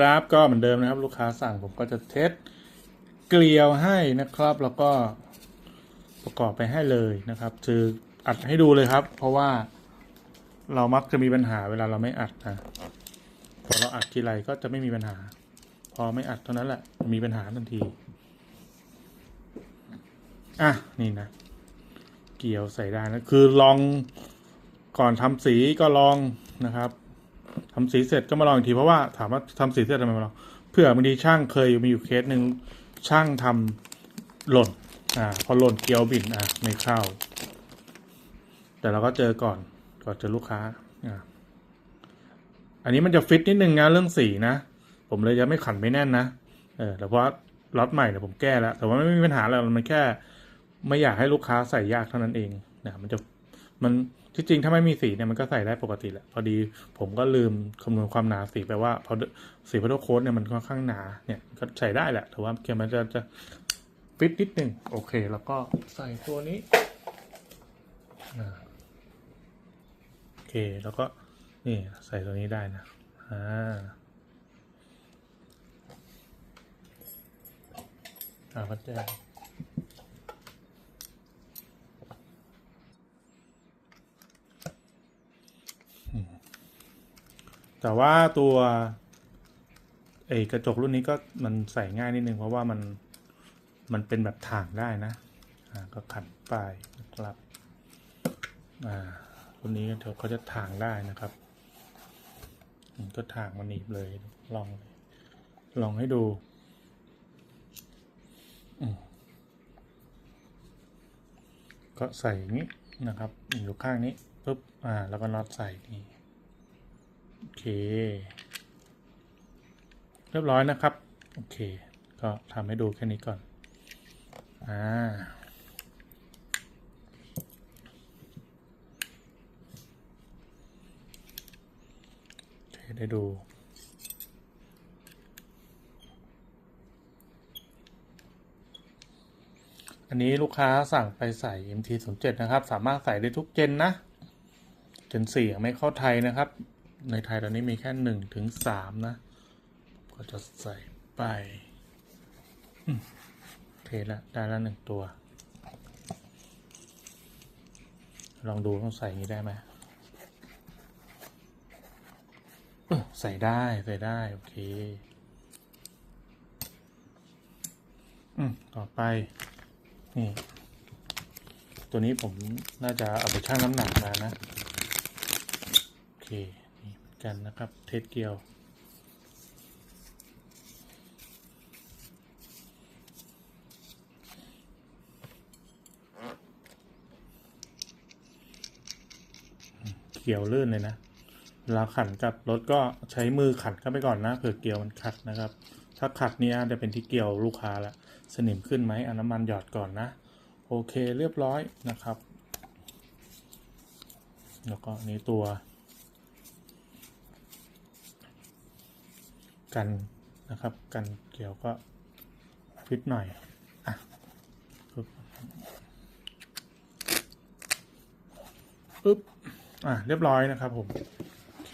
ครับก็เหมือนเดิมนะครับ ลูกค้าสั่งผมก็จะเทสเกลียวให้นะครับ แล้วก็ประกอบไปให้เลยนะครับคืออัดให้ดูเลยครับ เพราะว่าเรามักจะมีปัญหาเวลาเราไม่อัดนะพอเราอัดทีไรก็จะไม่มีปัญหา พอไม่อัดเท่านั้นแหละ มีปัญหาทันทีอะนี่นะ เกลียวใส่ได้นะคือลองก่อนทำสีก็ลองนะครับ ทำสีเสร็จก็มาลองอีกทีเพราะว่าถามว่าทำสีเสร็จทำไมมาลองเผื่อบางทีช่างเคยมีอยู่เคสหนึ่งช่างทำหล่นอ่าพอหล่นเกียวบินอะไม่เข้า แต่เราก็เจอก่อนก่อนเจอลูกค้าอ่าอันนี้มันจะฟิตนิดนึงนะเรื่องสีนะ ผมเลยจะไม่ขันไม่แน่นนะเออแต่เพราะล็อตใหม่เนี่ยผมแก้แล้ว แต่ว่าไม่มีปัญหาอะไรมันแค่ ไม่อยากให้ลูกค้าใส่ยากเท่านั้นเองนะมันจะมัน ที่จริงถ้าไม่มีสีเนี่ยมันก็ใส่ได้ปกติแหละพอดีผมก็ลืมคำนวณความหนาสีไปว่าพอสีพัทโค้ดเนี่ยมันค่อนข้างหนาเนี่ยก็ใส่ได้แหละแต่ว่าเกียมันจะจะฟิตนิดหนึ่งโอเค แล้วก็ใส่ตัวนี้โอเคแล้วก็นี่ใส่ตัวนี้ได้นะอ่าอ่าพัดแจ แต่ว่าตัวไอ้กระจกรุ่นนี้ก็มันใส่ง่ายนิดนึง เพราะว่ามันมันเป็นแบบถ่างได้นะอ่าก็ขันปลายนะครับอ่ารุ่นนี้เดี๋ยวเขาจะถ่างได้นะครับก็ถ่างมันหนีบเลยลองลองให้ดูก็ใส่นี้นะครับ อยู่ข้างนี้ปุ๊บอ่า แล้วก็น็อตใส่นี่ โอเค เรียบร้อยนะครับ โอเค ก็ทำให้ดูแค่นี้ก่อน อ่าได้ดูอันนี้ลูกค้าสั่งไปใส่ MT07 นะครับ สามารถใส่ได้ทุกเจนนะ เจน4ยังไม่เข้าไทยนะครับ ในไทยตอนนี้มีแค่หนึ่งถึงสามนะ ก็จะใส่ไปเคแล้วได้ล้วหนึ่งตัว ลองดูต้องใส่นี้ได้ไหมใส่ได้ใส่ได้ โอเคอืมต่อไป นี่ ตัวนี้ผมน่าจะเอาไปชั่งน้ำหนักมานะ โอเค กันนะครับ เทสเกียวเกียวลื่นเลยนะเวลาขันกับรถก็ใช้มือขันเข้าไปก่อนนะเผื่อเกียวมันขัดนะครับ ถ้าขัดเนี่ยจะเป็นที่เกียวลูกค้าละสนิมขึ้นไหมเอาน้ำมันหยอดก่อนนะ โอเคเรียบร้อยนะครับ แล้วก็นี้ตัว กันนะครับ กันเกี่ยวก็ฟิตหน่อยอะปึ๊บปึ๊บอะเรียบร้อยนะครับผมโอเค